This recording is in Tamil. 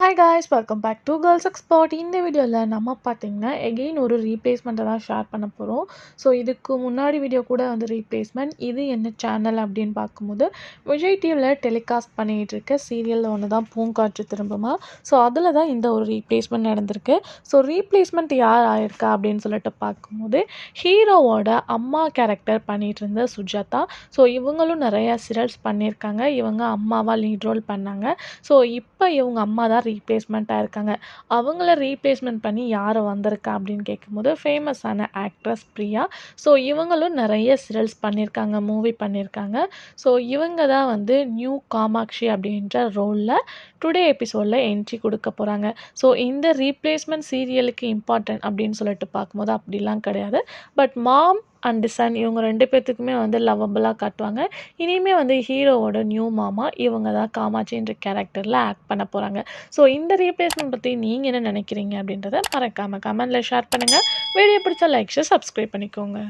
Hi guys welcome back to girls expert இந்த வீடியோவில் நம்ம பார்த்தீங்கன்னா எகெயின் ஒரு ரீப்ளேஸ்மெண்ட்டை தான் ஷேர் பண்ண போகிறோம் ஸோ இதுக்கு முன்னாடி வீடியோ கூட வந்து ரீப்ளேஸ்மெண்ட் இது என்ன சேனல் அப்படின்னு பார்க்கும்போது விஜய் டிவியில் டெலிகாஸ்ட் பண்ணிகிட்டு இருக்க சீரியலில் ஒன்று தான் பூங்காற்று திரும்புமா? ஸோ அதில் தான் இந்த ஒரு ரீப்ளேஸ்மெண்ட் நடந்திருக்கு. ஸோ ரீப்ளேஸ்மெண்ட் யார் ஆயிருக்கா அப்படின்னு சொல்லிட்டு பார்க்கும்போது ஹீரோவோட அம்மா கேரக்டர் பண்ணிகிட்டு இருந்த சுஜாதா. ஸோ இவங்களும் நிறையா சீரியல்ஸ் பண்ணியிருக்காங்க. இவங்க அம்மாவாக லீட் ரோல் பண்ணாங்க. ஸோ இப்போ இவங்க அம்மா தான் ரீப்ளேஸ்மெண்ட்டாக இருக்காங்க. அவங்கள ரீப்ளேஸ்மெண்ட் பண்ணி யார் வந்திருக்கா அப்படின்னு கேட்கும்போது ஃபேமஸான ஆக்ட்ரஸ் பிரியா. ஸோ இவங்களும் நிறைய சீரியல்ஸ் பண்ணியிருக்காங்க மூவி பண்ணியிருக்காங்க. ஸோ இவங்க தான் வந்து நியூ காமாட்சி அப்படின்ற ரோலில் டுடே எபிசோடில் என்ட்ரி கொடுக்க போகிறாங்க ஸோ இந்த ரீப்ளேஸ்மெண்ட் சீரியலுக்கு இம்பார்ட்டன்ட் அப்படின்னு சொல்லிட்டு பார்க்கும்போது அப்படிலாம் கிடையாது. பட் மாம் அண்ட் சன் இவங்க ரெண்டு பேர்த்துக்குமே வந்து லவ்வபுளாக காட்டுவாங்க. இனிமேல் வந்து ஹீரோவோட நியூ மாமா இவங்க தான் காமாட்சின்ற கேரக்டரில் ஆக்ட் பண்ண போகிறாங்க ஸோ இந்த ரீப்ளேஸ்மெண்ட் பற்றி நீங்கள் என்ன நினைக்கிறீங்க அப்படின்றத மறக்காமல் கமெண்டில் ஷேர் பண்ணுங்கள் வீடியோ பிடிச்சா லைக் ஷேர் சப்ஸ்கிரைப் பண்ணிக்கோங்க.